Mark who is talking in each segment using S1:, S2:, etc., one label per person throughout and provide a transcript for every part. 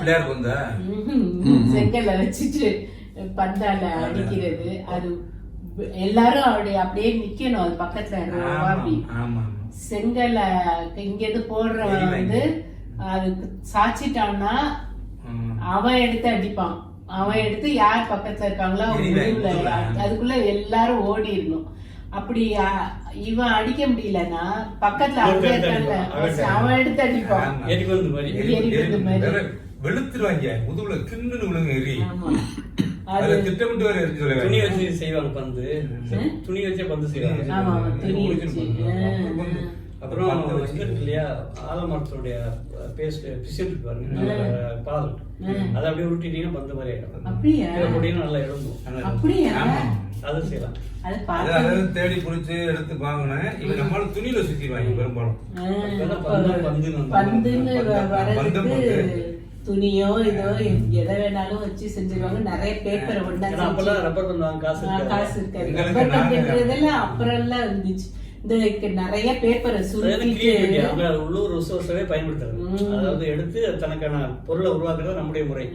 S1: பிள்ளையார் வந்தா
S2: செங்கல்ல வச்சுட்டு பந்தால அடிக்கிறது. அது எல்லாரும் அப்படி அப்படியே நிக்கணும். அது பக்கத்துல செங்கல்ல இங்க இருந்து போடுறவன் வந்து அதுக்கு சாச்சிட்டான்னா அவன் எடுத்து அடிப்பான். அவன் எடுத்து யார் பக்கத்துல இருக்காங்களோ அவங்க. அதுக்குள்ள எல்லாரும் ஓடிடணும். அப்படி இவன் அடிக்க முடியலன்னா பக்கத்துல
S3: அவன்
S2: எடுத்து அடிப்பான்.
S1: வெளுத்துருவாங்க. முதுகுல கிண்ணுன்னு விழுங்க எரி அதுல திட்டமிட்டு வேற
S3: துணி வச்சு செய்வாங்க பந்து. துணி வச்சே பந்து செய்வாங்க. அப்புறம் இல்லையா ஆலமரத்தினுடைய பேஸ்ட் பாருங்க. பால். அதை அப்படியே உருட்டிட்டீங்கன்னா பந்து மாதிரி ஆயிடும்.
S2: அப்படியா?
S3: நல்லா எழும்பும்.
S2: அப்படியா?
S1: ஆமா.
S3: அது செய்யலாம்.
S2: அது
S1: அது
S2: பார்த்து
S1: அதாவது தேடி புடிச்சு எடுத்து வாங்கினேன். இவன் நம்மளால துணியில சுத்திடுவாங்க பெரும்பாலும்.
S3: பந்து-.
S2: துணியோ இதோ எதை வேணாலும் வச்சு செஞ்சிருவாங்க. நிறைய பேப்பரை
S3: பண்ணுவாங்க காசு இருக்காது.
S2: ரப்பர் பந்துன்றதெல்லாம் அப்புறம் எல்லாம் இருந்துச்சு. இந்த நிறைய பேப்பரை
S3: அவங்க உள்ளூர் ரிசோர்ஸவே பயன்படுத்துறது அதாவது எடுத்து தனக்கான பொருளை உருவாக்குறது நம்முடைய முறை.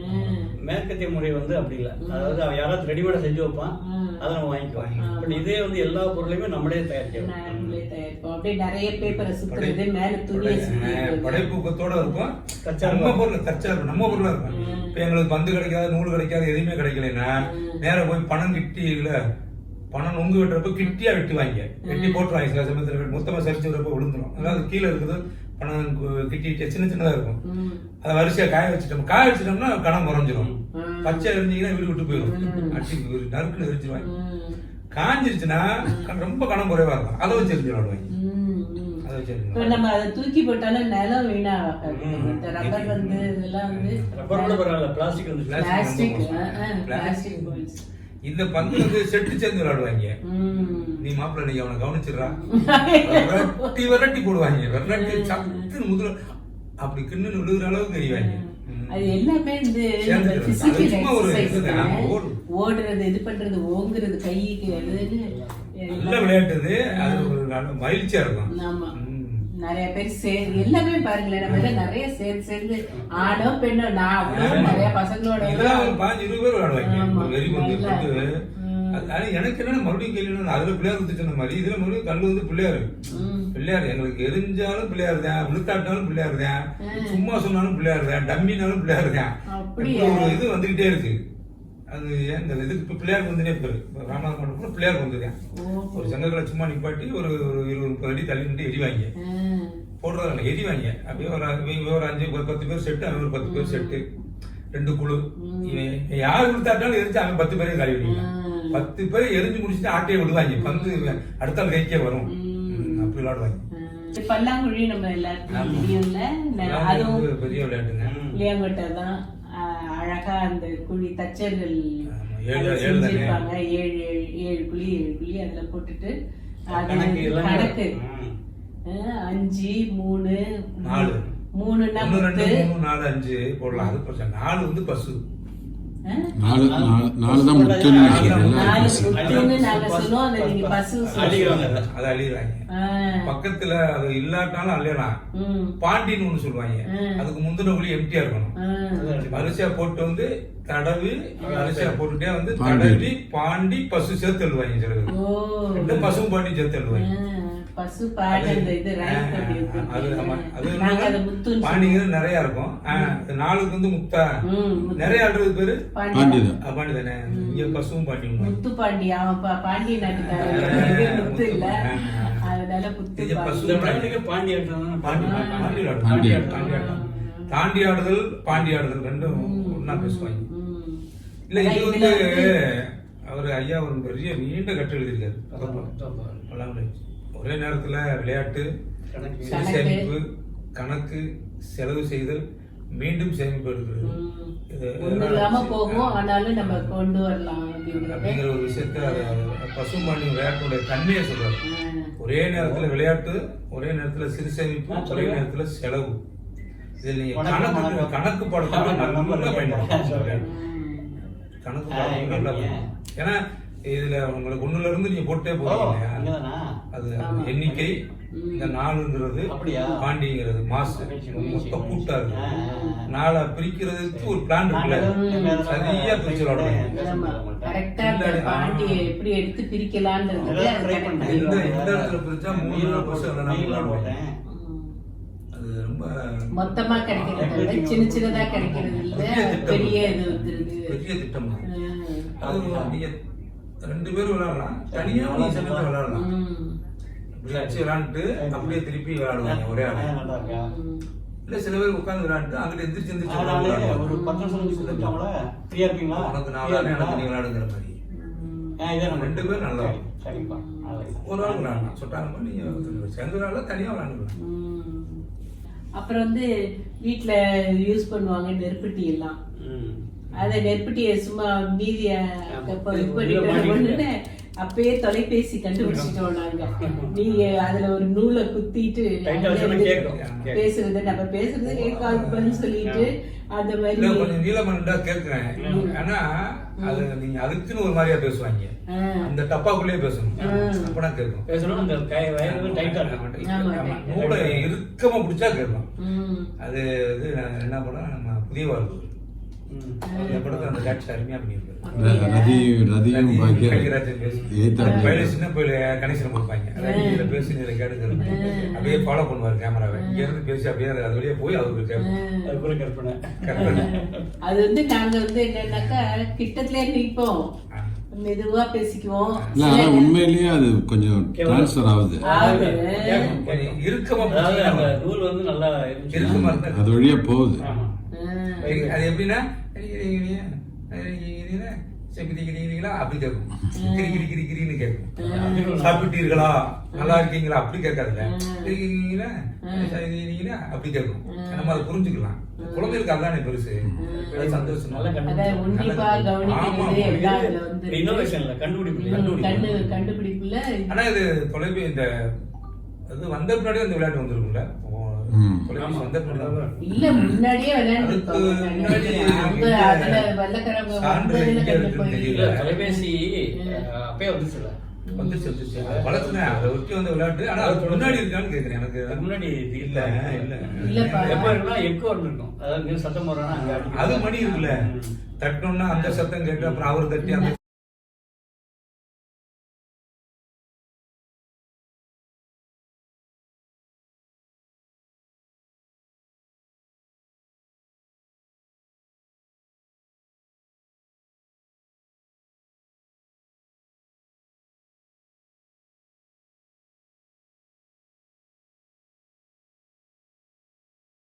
S3: மேற்கத்திய முறை வந்து அப்படி இல்லை. அதாவது யாராவது ரெடிமேடா செஞ்சு வைப்பான். அதை நம்ம வாங்கிக்குவோம் பட் இதே வந்து எல்லா பொருளையுமே நம்மளே தயாரிக்கிறோம்.
S2: நாங்களே தயாரிப்போம். அப்படியே நிறைய பேப்பரை சுத்துறது மேல துணியை
S1: படை-
S2: சுத்தி
S1: படைப்பூக்கத்தோட இருக்கும்.
S3: தச்சா
S1: நம்ம பொருள் தச்சா இருக்கும். நம்ம பொருளா இருக்கும். இப்ப எங்களுக்கு பந்து கிடைக்காது நூல் கிடைக்காது எதுவுமே கிடைக்கலன்னா நேரா போய் பணம் கிட்டி இல்ல பணம் நொங்கு வெட்டுறப்ப கிட்டியா வெட்டுவாங்க. வெட்டி போட்டுருவாங்க. சில சமயத்துல வெட்டி- மொத்தமா சரிச்சு விடுறப்ப விழுந்துரும். அதாவது கீழே இருக்குது பணம் கு- கிட்டி கிட்டி சின்ன சின்னதா இருக்கும். அதை வரிசையா காய வச்சுட்டோம். காய வச்சுட்டோம்னா கணம் குறைஞ்சிரும். பச்சை எரிஞ்சிங்கன்னா வீடு விட்டு போயிடும் அட்டி நறுக்குன்னு எரிஞ்சிருவாங்க. காஞ்சிருச்சுன்னா ரொம்ப கணம் குறைவா இருக்கும். அதை வச்சு எரிஞ்சு விடுவாங்க
S2: ம், ம்.
S1: அதை வச்சு
S2: இப்ப
S1: எரிஞ்சு
S2: நம்ம அதை தூக்கி போட்டாலும் நிலம் இந்த ரப்பர் வந்து இதெல்லாம் வந்து
S3: ரப்பர் கூட பரவாயில்ல. பிளாஸ்டிக் வந்து
S2: பிளாஸ்டிக்
S1: இந்த பந்து வந்து செட்டு சேர்ந்து விளையாடுவாங்க. நீ மாப்பிள்ள நீ அவனை கவனிச்சிடுறா. விரட்டி விரட்டி போடுவாங்க. விரட்டி சத்துன்னு முதல்ல அப்படி கிண்ணு விழுகிற அளவுக்கு எறிவாங்க ம்.
S2: அது எல்லாமே.
S1: ஓடு.
S2: ஓடுறது இது பண்றது ஓங்குறது கைக்கு
S1: நல்ல விளையாட்டு இது. அது ஒரு மகிழ்ச்சியா இருக்கும்.
S2: நிறைய பேர் சேர்ந்து எல்லாமே பாருங்களேன் நம்ம எல்லாம் நிறைய சேர்ந்து சேர்ந்து ஆணோ பெண்ணோ நான் நிறைய பசங்களோட
S1: இருபது பேர் விளையாடுவாங்க. ஆனா எனக்கு என்ன மறுபடியும் கேள்வி அதுல பிள்ளையார் வந்து சொன்ன மாதிரி இதுல மறுபடியும் கல்லு வந்து பிள்ளையாரு. பிள்ளையார் எங்களுக்கு எரிஞ்சாலும் பிள்ளையார் தான் விழுத்தாட்டினாலும் பிள்ளையார் தான் சும்மா சொன்னாலும் பிள்ளையார் தான் டம்மினாலும் பிள்ளையார் தான் இது வந்துகிட்டே இருக்கு. அது இந்த இதுக்கு இப்ப பிள்ளையார் வந்துனே பேரு. இப்ப ராமநாதன் மண்டபம் பிள்ளையார் வந்துருக்கேன். ஒரு சங்கங்களை சும்மா நிப்பாட்டி ஒரு ஒரு இருபது முப்பது அடி தள்ளி நின்று எரிவாங்க
S2: ம்.
S1: போடுறதாங்க எரிவாங்க அப்படியே ஒரு அஞ்சு ஒரு பத்து பேர் செட்டு அவன் ஒரு பத்து பேர் செட்டு. ரெண்டு குழு. யார் விழுத்தாட்டாலும் எரிஞ்சு அவன் பத்து பேரையும்
S2: ம்.
S1: பத்து பேர் எரிஞ்சு முடிச்சுட்டு ஆட்டையை விடுவாங்க. பந்து அடுத்த ஆள் கைக்கே வரும். அப்படி விளையாடுவாங்க.
S2: பல்லாங்குழி நம்ம எல்லாருக்கும்
S1: பெரிய விளையாட்டுங்க.
S2: புளியாங்கொட்டை தான் அழகா அந்த குழி தச்சர்கள்? செஞ்சிருப்பாங்க. ஏழு ஏழு ஏழு குழி ஏழு குழி அதுல போட்டுட்டு
S3: கணக்கு
S2: அஞ்சு மூணு
S1: நாலு. மூணு நாலு அஞ்சு போடலாம். அது நாலு வந்து பசு.
S4: நாலு நாலு தான் முத்துன்னு
S2: அதை ஆஹ்,
S1: பக்கத்துல அது இல்லாட்டாலும் அழியலாம் பாண்டின்னு ஒண்ணு சொல்லுவாங்க. அதுக்கு முந்தின ஒளி எம்டியா இருக்கணும்.
S2: ஆஹ்,
S1: வரிசையா போட்டு வந்து தடவி வரிசையா போட்டுட்டே வந்து
S4: பாண்டி.
S1: தடவி பாண்டி பசு சேர்த்து எழுதுவாங்க சில பேர் பசுவும் பாண்டி சேர்த்து எழுதுவாங்க நிறைய இருக்கும். நாலுக்கு வந்து
S2: முத்து.
S1: நிறைய ஆடுறது பேரு? இங்க பசுவும் பாண்டியும்
S2: முத்து பாண்டி அவன் பாண்டிய நாட்டுக்காரன். இல்ல. அதனால முத்து.
S1: பசு. தாண்டி ஆடுதல் பாண்டி ஆடுதல் ரெண்டும் ஒண்ணா பேசுவாங்க. இல்ல இது வந்து அவர் ஐயா ஒரு பெரிய நீண்ட கட்டு எழுதியிருக்காரு. பல்லாங்குழி. ஒரே நேரத்துல விளையாட்டு
S3: கணக்கு
S1: சிறு
S2: கணக்கு.
S1: சேமிப்பு கணக்கு செலவு செய்தல் மீண்டும் சேமிப்பு எடுக்கிறது
S2: போகும் ஆனாலும் நம்ம கொண்டு வரலாம்
S1: அப்படிங்கிற ஒரு விஷயத்த பசும்பாண்டி விளையாட்டுடைய தன்மையை சொல்றாரு. ஒரே நேரத்துல விளையாட்டு ஒரே நேரத்துல சிறு சேமிப்பு ஒரே. நேரத்துல செலவு இதில் நீங்க
S3: வணக்கம்,
S1: கணக்கு. கணக்கு பாடத்தோட நல்லா பயன்படுத்தணும்
S2: ம்.
S1: கணக்கு பாடம் நல்லா. ஏன்னா இதுல உங்களுக்கு ஒண்ணுல இருந்து நீங்க போட்டே
S3: இங்கதானா?
S1: அது. எண்ணிக்கை. இந்த நாலுங்கிறது
S3: அப்படியா?
S1: பாண்டிங்கிறது மாசு மொத்த கூட்டா இருக்கு. நாளை பிரிக்கிறதுக்கு ஒரு பிளான் இருக்குல்ல சரியா பிரிச்சு விளாடுவாங்க
S2: ஆமா கரெக்டா அந்த பாண்டியை எப்படி எடுத்து
S3: பண்ணேன்.
S1: இந்த-. இந்த இடத்துல பிரிச்சா மூணு
S3: மெயில்ல
S1: நாள் பஸ்
S3: போட்டேன்,
S1: விளையாட
S3: மெயில்ல
S1: விளையாடுவாங்க.
S3: போட்டேன்.
S2: ம்.
S1: அது ரொம்ப
S2: மொத்தமா கிடைக்கிறது சின்ன சின்னதா கிடைக்கிறது இல்ல
S1: பெரிய
S2: இது வந்துருது
S1: பெரிய திட்டம். அது நீங்க ரெண்டு பேரும் விளையாடலாம் தனியா நீ விளையாடலாம். இப்படி வச்சு விளையாண்டுட்டு அப்படியே திருப்பி விளையாடுவாங்க ஒரே ஆளு. இல்ல சில பேர் உட்கார்ந்து விளையாண்டுட்டு அங்கிட்டு எந்திரிச்சு எந்திரிச்சு.
S3: ஒரு பத்து நிமிஷம் சொல்லிட்டாங்களா? ஃப்ரீயா இருக்கீங்களா?
S1: உனக்கு நாலு எனக்கு நீ? விளையாடுங்கிற மாதிரி
S3: இதே நம்ம
S1: ரெண்டு பேரும் நல்லா
S3: சரிப்பா.
S1: ஒரு ஆள் விளையாடலாம் சொட்டாங்க நீங்க சேர்ந்து விளையாடலாம் தனியா விளையாண்டுக்கலாம்.
S2: அப்புறம் வந்து வீட்ல யூஸ் பண்ணுவாங்க நெருப்பட்டி எல்லாம். அத நெருப்பட்டியை சும்மா மீதிய அப்பயே தொலைபேசி கண்டுபிடிச்சிட்டோம் நாங்க. நீங்க அதுல ஒரு நூலை குத்திட்டு. பேசுறது நம்ம பேசுறது கேட்காதுன்னு சொல்லிட்டு அந்த மாதிரி
S1: கொஞ்சம் நீளமண்டா கேட்கிறேன். ஆனா அது நீங்க அதுக்குன்னு ஒரு மாதிரியா பேசுவாங்க. அந்த டப்பாக்குள்ளேயே பேசணும்.
S2: ம்.
S1: அப்பனா கேட்கும்
S3: பேசணும் அந்த டைட்டா
S1: இறுக்கமா பிடிச்சா கேட்கும்
S2: ம்.
S1: அது இது என்ன படம் நம்ம புதிய வாழ்வு
S4: ரதி ரதியும் பாக்கிய?
S1: சின்ன பயில கணேசன் கொடுப்பாங்க இதுல பேசி இதுல கேடுக்கிறது அப்படியே ஃபாலோ பண்ணுவாரு கேமராவை இங்க இருந்து பேசி அப்படியே அது அது வழியா போய் அவருக்கு
S3: கற்பனை.
S1: கற்பனை.
S2: அது வந்து நாங்க வந்து என்னன்னாக்கா கிட்டத்திலே நிற்போம். மெதுவா பேசிக்குவோம்.
S4: இல்ல ஆனா உண்மையிலேயே அது கொஞ்சம் டிரான்ஸ்ஃபர் ஆகுது.
S1: இறுக்கமா
S3: வந்து நல்லா
S4: அது வழியா போகுது.
S1: அது எப்படின்னா அப்படி கேட்கும் கிரி கிரி கிரி கிரின்னு கேட்கும் சாப்பிட்டீர்களா நல்லா இருக்கீங்களா அப்படி கேட்காதுல்ல அப்படி கேட்கும் நம்ம அதை புரிஞ்சுக்கலாம் குழந்தைகளுக்கு அதானே பெருசு சந்தோஷம் ஆனா இது தொலைபே இந்த அது வந்த பின்னாடி அந்த விளையாட்டு வந்திருக்கும்ல
S2: இல்ல முன்னாடியே.
S3: தொலைபேசி அப்பயே வந்துச்சுல்ல.
S1: வந்துச்சு வந்துச்சு. வளர்த்துனேன். அதை ஒட்டி வந்த விளையாட்டு. ஆனா அது முன்னாடி இருக்கான்னு கேக்குறேன் எனக்கு.
S3: அதுக்கு முன்னாடி
S1: இல்ல. இல்ல.
S3: எப்ப இருக்குன்னா எக்கோ இருக்கும் அதாவது சத்தம் அடிக்கும்.
S1: அது மணி இருக்குல்ல. தட்டணும்னா அந்த சத்தம் கேட்டு அப்புறம் அவர் தட்டி அந்த